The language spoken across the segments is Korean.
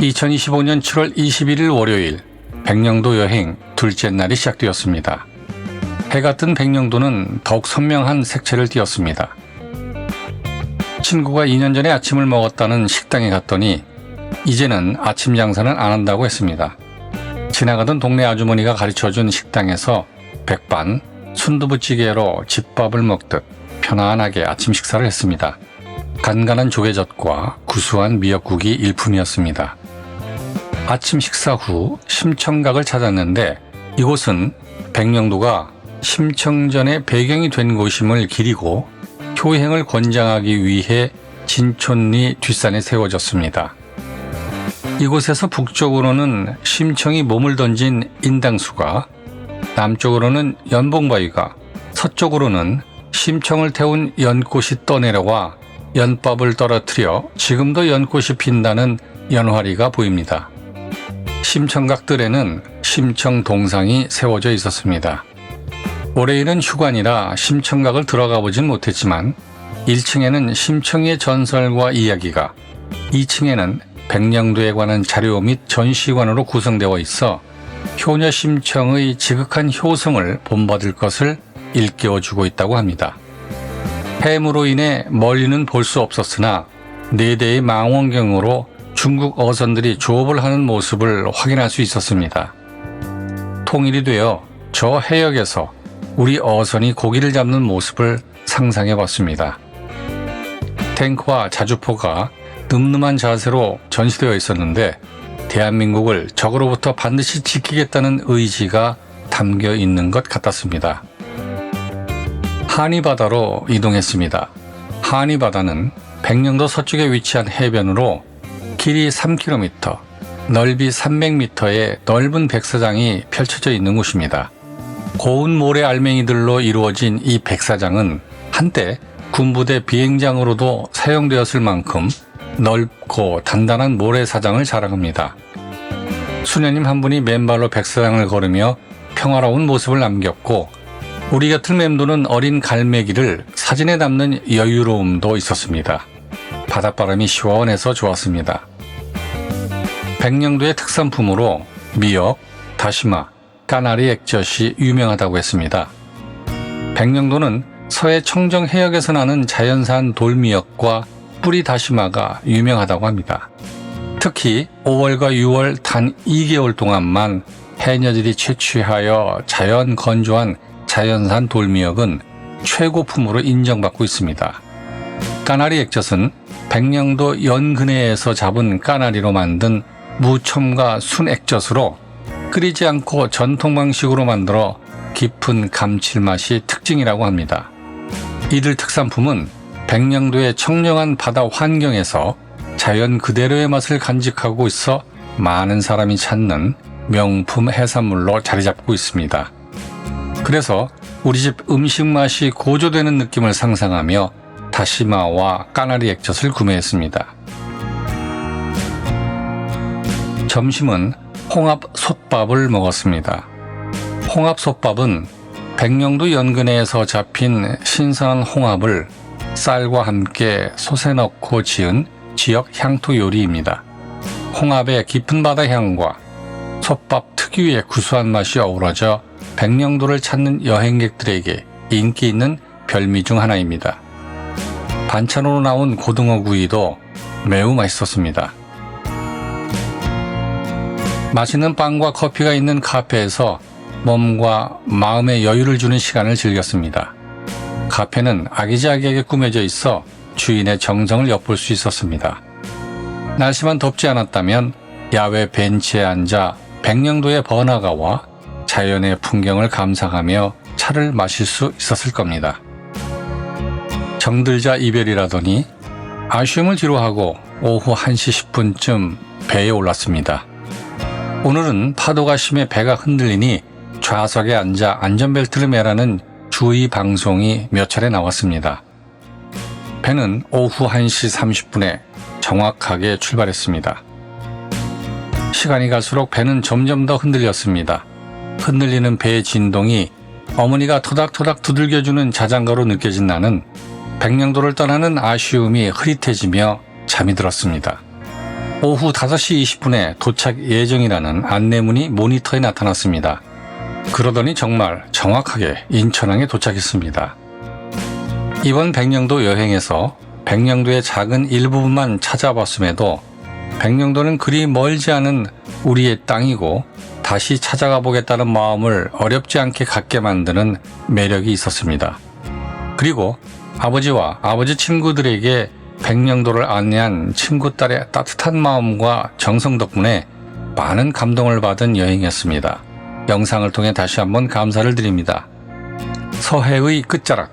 2025년 7월 21일 월요일 백령도 여행 둘째 날이 시작되었습니다. 해가 뜬 백령도는 더욱 선명한 색채를 띠었습니다. 친구가 2년 전에 아침을 먹었다는 식당에 갔더니 이제는 아침 장사는 안 한다고 했습니다. 지나가던 동네 아주머니가 가르쳐준 식당에서 백반, 순두부찌개로 집밥을 먹듯 편안하게 아침 식사를 했습니다. 간간한 조개젓과 구수한 미역국이 일품이었습니다. 아침 식사 후 심청각을 찾았는데 이곳은 백령도가 심청전의 배경이 된 곳임을 기리고 효행을 권장하기 위해 진촌리 뒷산에 세워졌습니다. 이곳에서 북쪽으로는 심청이 몸을 던진 인당수가 남쪽으로는 연봉바위가 서쪽으로는 심청을 태운 연꽃이 떠내려와 연밥을 떨어뜨려 지금도 연꽃이 핀다는 연화리가 보입니다. 심청각들에는 심청 동상이 세워져 있었습니다. 올해에는 휴관이라 심청각을 들어가 보진 못했지만 1층에는 심청의 전설과 이야기가 2층에는 백령도에 관한 자료 및 전시관으로 구성되어 있어 효녀 심청의 지극한 효성을 본받을 것을 일깨워주고 있다고 합니다. 해무로 인해 멀리는 볼 수 없었으나 네 대의 망원경으로 중국 어선들이 조업을 하는 모습을 확인할 수 있었습니다. 통일이 되어 저 해역에서 우리 어선이 고기를 잡는 모습을 상상해 봤습니다. 탱크와 자주포가 늠름한 자세로 전시되어 있었는데 대한민국을 적으로부터 반드시 지키겠다는 의지가 담겨 있는 것 같았습니다. 한이바다로 이동했습니다. 한이바다는 백령도 서쪽에 위치한 해변으로 길이 3km, 넓이 300m의 넓은 백사장이 펼쳐져 있는 곳입니다. 고운 모래 알맹이들로 이루어진 이 백사장은 한때 군부대 비행장으로도 사용되었을 만큼 넓고 단단한 모래사장을 자랑합니다. 수녀님 한 분이 맨발로 백사장을 걸으며 평화로운 모습을 남겼고 우리 곁을 맴도는 어린 갈매기를 사진에 담는 여유로움도 있었습니다. 바닷바람이 시원해서 좋았습니다. 백령도의 특산품으로 미역, 다시마, 까나리 액젓이 유명하다고 했습니다. 백령도는 서해 청정 해역에서 나는 자연산 돌미역과 뿌리 다시마가 유명하다고 합니다. 특히 5월과 6월 단 2개월 동안만 해녀들이 채취하여 자연 건조한 자연산 돌미역은 최고품으로 인정받고 있습니다. 까나리 액젓은 백령도 연근해에서 잡은 까나리로 만든 무첨가 순 액젓으로 끓이지 않고 전통 방식으로 만들어 깊은 감칠맛이 특징이라고 합니다. 이들 특산품은 백령도의 청정한 바다 환경에서 자연 그대로의 맛을 간직하고 있어 많은 사람이 찾는 명품 해산물로 자리 잡고 있습니다. 그래서 우리 집 음식 맛이 고조되는 느낌을 상상하며 다시마와 까나리 액젓을 구매했습니다. 점심은 홍합 솥밥을 먹었습니다. 홍합 솥밥은 백령도 연근해에서 잡힌 신선한 홍합을 쌀과 함께 솥에 넣고 지은 지역 향토 요리입니다. 홍합의 깊은 바다 향과 솥밥 특유의 구수한 맛이 어우러져 백령도를 찾는 여행객들에게 인기 있는 별미 중 하나입니다. 반찬으로 나온 고등어 구이도 매우 맛있었습니다. 맛있는 빵과 커피가 있는 카페에서 몸과 마음의 여유를 주는 시간을 즐겼습니다. 카페는 아기자기하게 꾸며져 있어 주인의 정성을 엿볼 수 있었습니다. 날씨만 덥지 않았다면 야외 벤치에 앉아 백령도의 번화가와 자연의 풍경을 감상하며 차를 마실 수 있었을 겁니다. 정들자 이별이라더니 아쉬움을 뒤로하고 오후 1시 10분쯤 배에 올랐습니다. 오늘은 파도가 심해 배가 흔들리니 좌석에 앉아 안전벨트를 매라는 주의 방송이 몇 차례 나왔습니다. 배는 오후 1시 30분에 정확하게 출발했습니다. 시간이 갈수록 배는 점점 더 흔들렸습니다. 흔들리는 배의 진동이 어머니가 토닥토닥 두들겨주는 자장가로 느껴진 나는 백령도를 떠나는 아쉬움이 흐릿해지며 잠이 들었습니다. 오후 5시 20분에 도착 예정이라는 안내문이 모니터에 나타났습니다. 그러더니 정말 정확하게 인천항에 도착했습니다. 이번 백령도 여행에서 백령도의 작은 일부분만 찾아봤음에도 백령도는 그리 멀지 않은 우리의 땅이고 다시 찾아가 보겠다는 마음을 어렵지 않게 갖게 만드는 매력이 있었습니다. 그리고 아버지와 아버지 친구들에게 백령도를 안내한 친구 딸의 따뜻한 마음과 정성 덕분에 많은 감동을 받은 여행이었습니다. 영상을 통해 다시 한번 감사를 드립니다. 서해의 끝자락.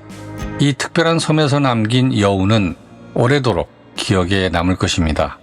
이 특별한 섬에서 남긴 여우는 오래도록 기억에 남을 것입니다.